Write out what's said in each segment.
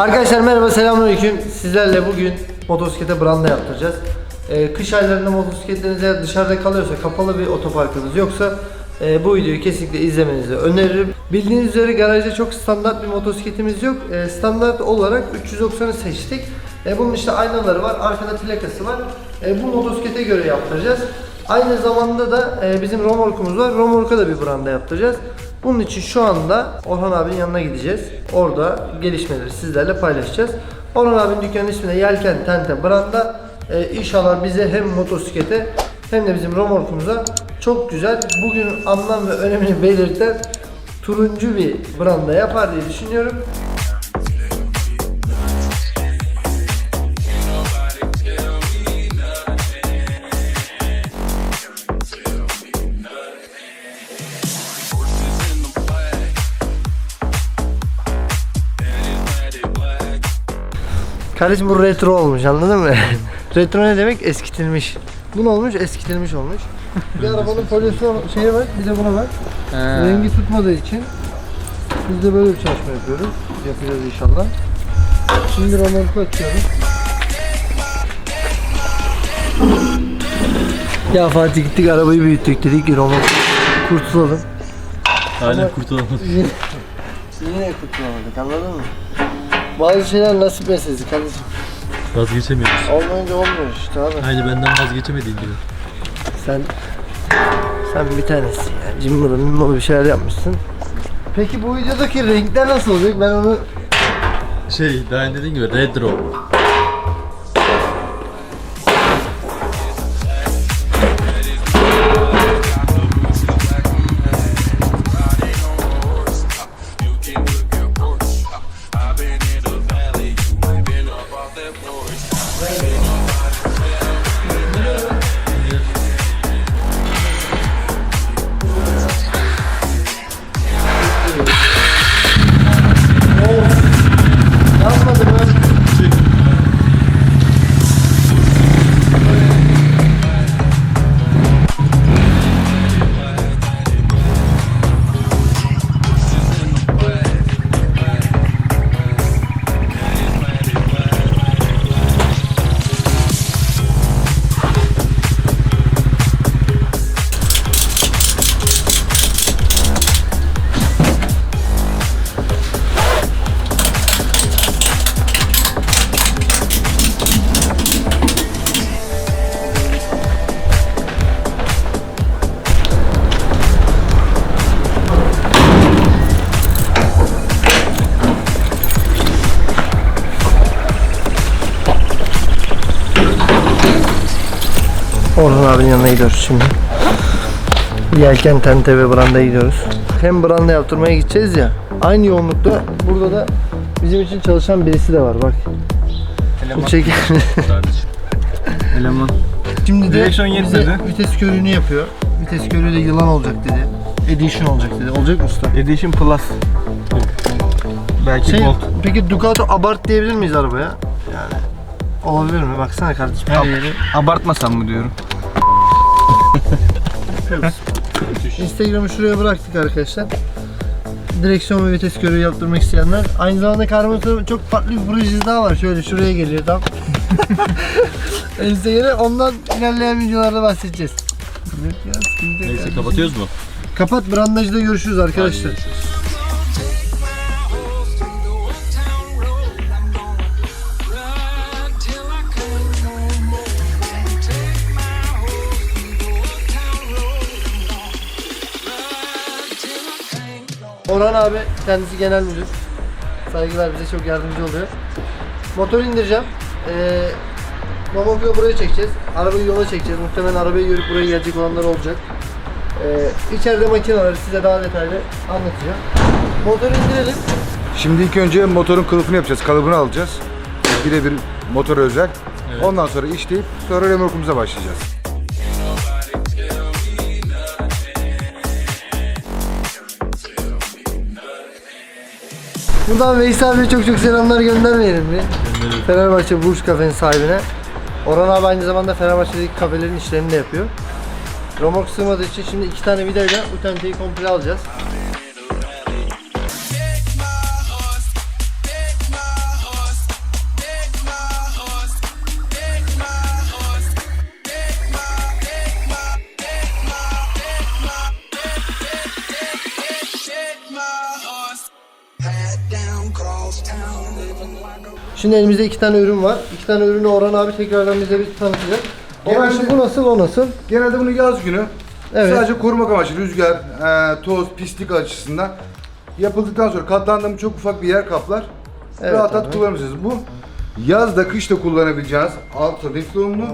Arkadaşlar merhaba selamünaleyküm. Sizlerle bugün motosiklete branda yaptıracağız. Ee, kış aylarında motosikletleriniz dışarıda kalıyorsa, kapalı bir otoparkınız yoksa e, bu videoyu kesinlikle izlemenizi öneririm. Bildiğiniz üzere garajda çok standart bir motosikletimiz yok. E, standart olarak 390'ı seçtik. E, bunun işte aynaları var, arkada plakası var. E, bu motosiklete göre yaptıracağız. Aynı zamanda da e, bizim romorkumuz var. Romorka da bir branda yaptıracağız. Bunun için şu anda Orhan abinin yanına gideceğiz. Orada gelişmeleri sizlerle paylaşacağız. Orhan abinin dükkanının ismi de Yelken Tente Branda. Ee, inşallah bize hem motosiklete hem de bizim romorkumuza çok güzel bugün anlam ve önemini belirten turuncu bir branda yapar diye düşünüyorum. Kardeşim bu retro olmuş anladın mı? retro ne demek? Eskitilmiş. Bu ne olmuş? Eskitilmiş olmuş. Bir arabanın polisi şeyi var, bir de buna var. Rengi tutmadığı için biz de böyle bir çalışma yapıyoruz. Yapacağız inşallah. Şimdi romorku açıyoruz. Ya Fatih gittik arabayı büyüttük dedik ki romork kurtulalım. Hala kurtulamadım. Yine, yine kurtulamadık anladın mı? Bazı şeyler nasip meselesi kardeşim. Vazgeçemiyoruz. Olmayınca olmuyor işte abi. Aynı benden vazgeçemediğin gibi. Sen sen bir tanesin ya. Cimbala mimbala bir şeyler yapmışsın. Peki bu videodaki renkler nasıl olacak? Ben onu Şey daha önce dediğin gibi yanmadı Orhan abinin yanına gidiyoruz şimdi. Yelken tente ve branda gidiyoruz. Hem branda yaptırmaya gideceğiz ya. Aynı yoğunlukta burada da bizim için çalışan birisi de var bak. Çekim. Kardeşim. Eleman. Şimdi de Direksiyon bize dedi. vites körüğünü yapıyor. Vites körüğü de yılan olacak dedi. Edition olacak dedi. Olacak mı usta? Edition Plus. Belki Şey, Gold. peki Ducato abart diyebilir miyiz arabaya? Yani olabilir mi? Baksana kardeşim her yeri. Abartmasam mı diyorum. Instagram'ı şuraya bıraktık arkadaşlar. Direksiyon ve vites körüğü yaptırmak isteyenler. Aynı zamanda karbonatörün çok farklı bir projesi daha var. Şöyle şuraya geliyor tam. Instagram'a ondan ilerleyen videolarda bahsedeceğiz. Neyse kapatıyoruz mu? Kapat brandajda görüşürüz arkadaşlar. Hadi görüşürüz. Orhan abi kendisi genel müdür. Saygılar bize çok yardımcı oluyor. Motor indireceğim. Ee, Mamoglu buraya çekeceğiz. Arabayı yola çekeceğiz. Muhtemelen arabayı görüp buraya gelecek olanlar olacak. Ee, içeride makineleri size daha detaylı anlatacağım. Motoru indirelim. Şimdi ilk önce motorun kılıfını yapacağız, kalıbını alacağız. Birebir motora özel. Evet. Ondan sonra işleyip sonra remorkumuza başlayacağız. Buradan Veysel abiye çok çok selamlar göndermeyelim mi? Fenerbahçe Burç Kafe'nin sahibine. Orhan abi aynı zamanda Fenerbahçe'deki kafelerin işlerini de yapıyor. Romork sığmadığı için şimdi iki tane vidayla bu tenteyi komple alacağız. Şimdi elimizde iki tane ürün var. İki tane ürünü Orhan abi tekrardan bize bir tanıtacak. Orhan şimdi bu nasıl o nasıl? Genelde bunu yaz günü Evet. sadece korumak amaçlı rüzgar, e, toz, pislik açısından yapıldıktan sonra katlandığım çok ufak bir yer kaplar. Evet rahat rahat abi. kullanırsınız. Bu yazda kışta kullanabileceğiniz altı diflomlu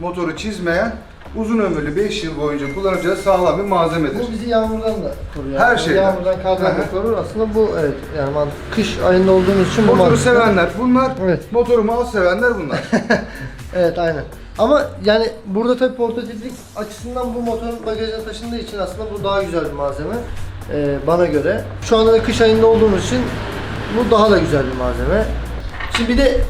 motoru çizmeyen uzun ömürlü 5 yıl boyunca kullanacağınız sağlam bir malzemedir. Bu bizi yağmurdan da koruyor. Her şeyden. Yağmurdan, kardan da korur. Aslında bu evet yani mantık. Kış ayında olduğumuz için bu Motoru mantıklı. sevenler bunlar, Evet. motoru mal sevenler bunlar. Evet aynen. Ama yani burada tabii portatiflik açısından bu motorun bagajına taşındığı için aslında bu daha güzel bir malzeme. Ee, bana göre. Şu anda da kış ayında olduğumuz için bu daha da güzel bir malzeme. Şimdi bir de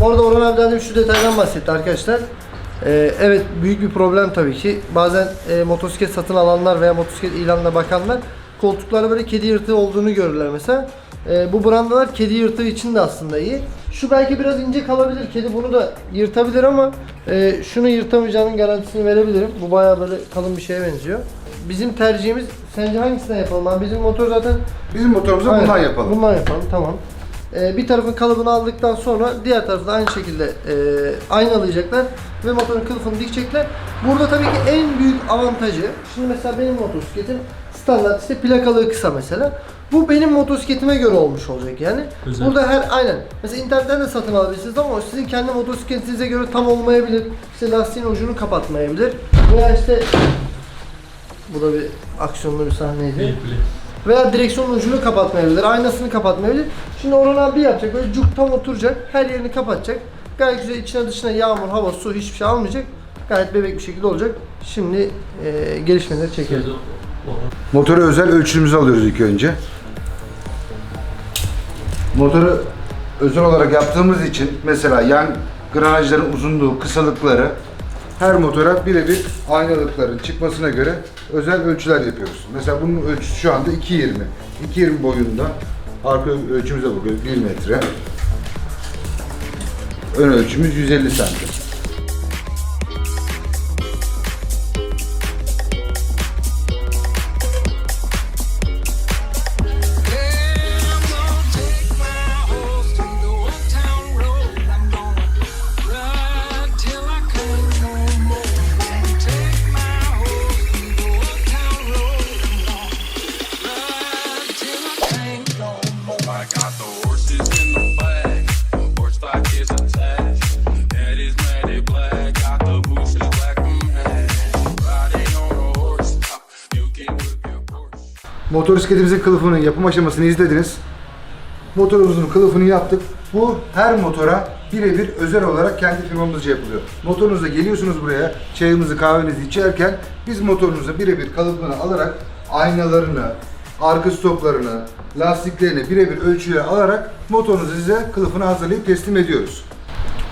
bu arada Orhan abiden de şu detaydan bahsetti arkadaşlar. Ee, evet büyük bir problem tabii ki. Bazen e, motosiklet satın alanlar veya motosiklet ilanına bakanlar koltuklarda böyle kedi yırtığı olduğunu görürler mesela. Ee, bu brandalar kedi yırtığı için de aslında iyi. Şu belki biraz ince kalabilir. Kedi bunu da yırtabilir ama e, şunu yırtamayacağının garantisini verebilirim. Bu bayağı böyle kalın bir şeye benziyor. Bizim tercihimiz sence hangisinden yapalım abi? Bizim motor zaten Bizim motorumuzu Aynen, bundan yapalım. Bundan yapalım tamam. Ee, bir tarafın kalıbını aldıktan sonra diğer tarafı da aynı şekilde e, aynalayacaklar ve motorun kılıfını dikecekler. Burada tabii ki en büyük avantajı, şimdi mesela benim motosikletim standart işte plakalığı kısa mesela. Bu benim motosikletime göre olmuş olacak yani. Özel. Burada her aynen. Mesela internetten de satın alabilirsiniz ama sizin kendi motosikletinize göre tam olmayabilir. İşte lastiğin ucunu kapatmayabilir. Veya işte bu da bir aksiyonlu bir sahneydi. Play. Veya direksiyonun ucunu kapatmayabilir, aynasını kapatmayabilir. Şimdi Orhan abi yapacak, böyle cuk tam oturacak, her yerini kapatacak. Gayet güzel içine dışına yağmur, hava, su hiçbir şey almayacak. Gayet bebek bir şekilde olacak. Şimdi e, gelişmeleri çekelim. Motoru özel ölçümümüzü alıyoruz ilk önce. Motoru özel olarak yaptığımız için mesela yan granajların uzunluğu, kısalıkları her motora birebir aynalıkların çıkmasına göre özel ölçüler yapıyoruz. Mesela bunun ölçüsü şu anda 2.20. 2.20 boyunda. Arka ölçümüze bakıyoruz 1 metre. Ön ölçümüz 150 santim. Motosikletimizin kılıfının yapım aşamasını izlediniz. Motorumuzun kılıfını yaptık. Bu her motora birebir özel olarak kendi firmamızca yapılıyor. Motorunuzda geliyorsunuz buraya, çayınızı kahvenizi içerken biz motorunuza birebir kalıbını alarak aynalarını, arka stoplarını, lastiklerini birebir ölçüye alarak motorunuzu size kılıfını hazırlayıp teslim ediyoruz.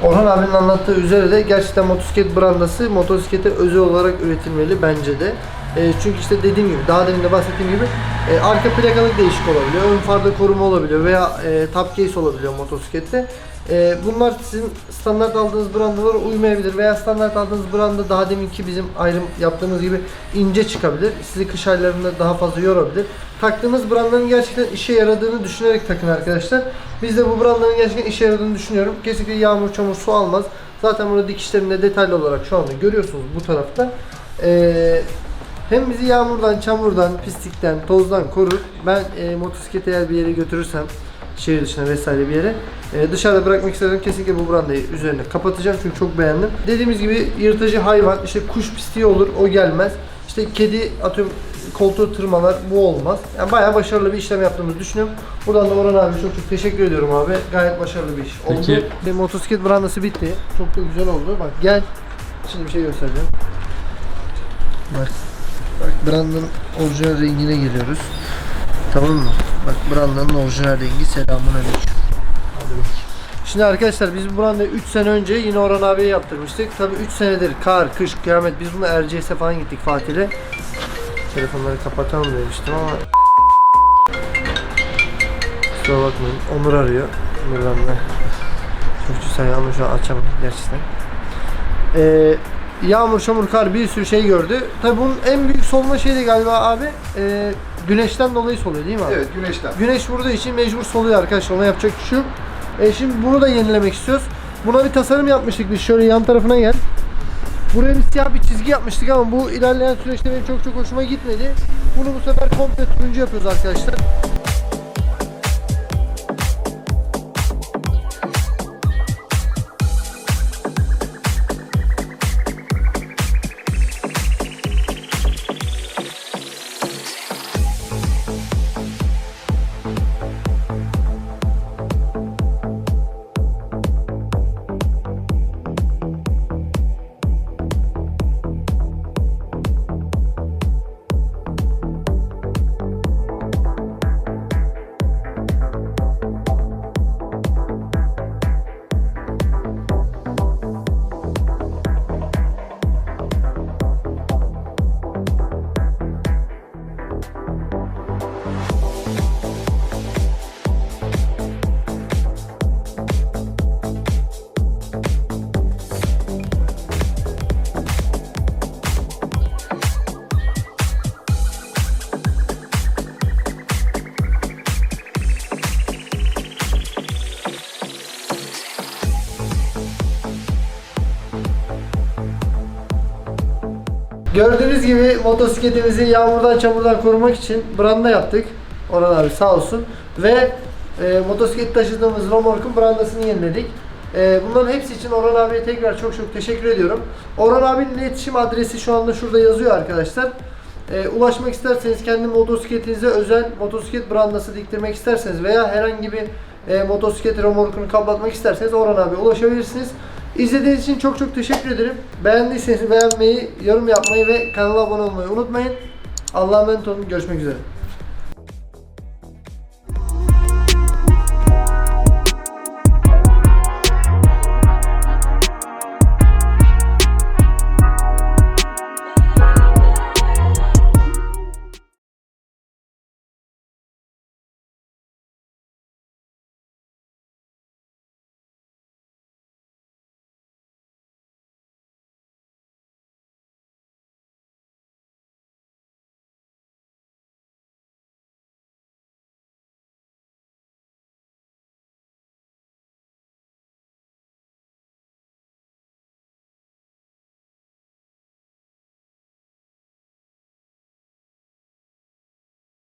Orhan abinin anlattığı üzere de gerçekten motosiklet brandası motosiklete özel olarak üretilmeli bence de. E, çünkü işte dediğim gibi, daha demin de bahsettiğim gibi e, arka plakalık değişik olabiliyor, ön farda koruma olabiliyor veya e, top case olabiliyor motosiklette. E, bunlar sizin standart aldığınız brandalara uymayabilir veya standart aldığınız branda daha deminki bizim ayrım yaptığımız gibi ince çıkabilir. Sizi kış aylarında daha fazla yorabilir. Taktığınız brandanın gerçekten işe yaradığını düşünerek takın arkadaşlar. Biz de bu brandanın gerçekten işe yaradığını düşünüyorum. Kesinlikle yağmur, çamur, su almaz. Zaten burada dikişlerinde detaylı olarak şu anda görüyorsunuz bu tarafta. Ee, hem bizi yağmurdan, çamurdan, pislikten, tozdan korur. Ben e, motosikleti eğer bir yere götürürsem şehir dışına vesaire bir yere e, dışarıda bırakmak istedim kesinlikle bu brandayı üzerine kapatacağım çünkü çok beğendim. Dediğimiz gibi yırtıcı hayvan işte kuş pisliği olur o gelmez. İşte kedi atıyorum koltuğu tırmalar bu olmaz. Yani bayağı başarılı bir işlem yaptığımızı düşünüyorum. Buradan da Orhan abi çok çok teşekkür ediyorum abi. Gayet başarılı bir iş oldu. Peki- Benim motosiklet brandası bitti. Çok da güzel oldu. Bak gel. Şimdi bir şey göstereceğim. Bak. Bak brandanın orijinal rengine geliyoruz. Tamam mı? Bak brandanın orijinal rengi selamun aleyküm. Şimdi arkadaşlar biz bu brandayı 3 sene önce yine Orhan abiye yaptırmıştık. Tabii 3 senedir kar, kış, kıyamet biz bunu Erciyes'e falan gittik Fatih'le. Telefonları kapatalım demiştim ama Kusura bakmayın. Onur arıyor. Buradan da Çocuk sayı ama şu an açamam gerçekten. Ee, yağmur, çamur, kar bir sürü şey gördü. Tabii bunun en büyük sorunu şeydi galiba abi. Ee, güneşten dolayı soluyor değil mi abi? Evet güneşten. Güneş vurduğu için mecbur soluyor arkadaşlar. Ona yapacak bir şey yok. E şimdi bunu da yenilemek istiyoruz. Buna bir tasarım yapmıştık biz. Şöyle yan tarafına gel. Buraya bir siyah bir çizgi yapmıştık ama bu ilerleyen süreçte benim çok çok hoşuma gitmedi. Bunu bu sefer komple turuncu yapıyoruz arkadaşlar. Gördüğünüz gibi motosikletimizi yağmurdan çamurdan korumak için branda yaptık. Orhan abi sağ olsun. Ve e, motosiklet taşıdığımız Romork'un brandasını yeniledik. E, bunların hepsi için Orhan abiye tekrar çok çok teşekkür ediyorum. Orhan abinin iletişim adresi şu anda şurada yazıyor arkadaşlar. E, ulaşmak isterseniz kendi motosikletinize özel motosiklet brandası diktirmek isterseniz veya herhangi bir e, motosiklet remorkunu kaplatmak isterseniz Orhan abiye ulaşabilirsiniz. İzlediğiniz için çok çok teşekkür ederim. Beğendiyseniz beğenmeyi, yorum yapmayı ve kanala abone olmayı unutmayın. Allah'a emanet olun. Görüşmek üzere.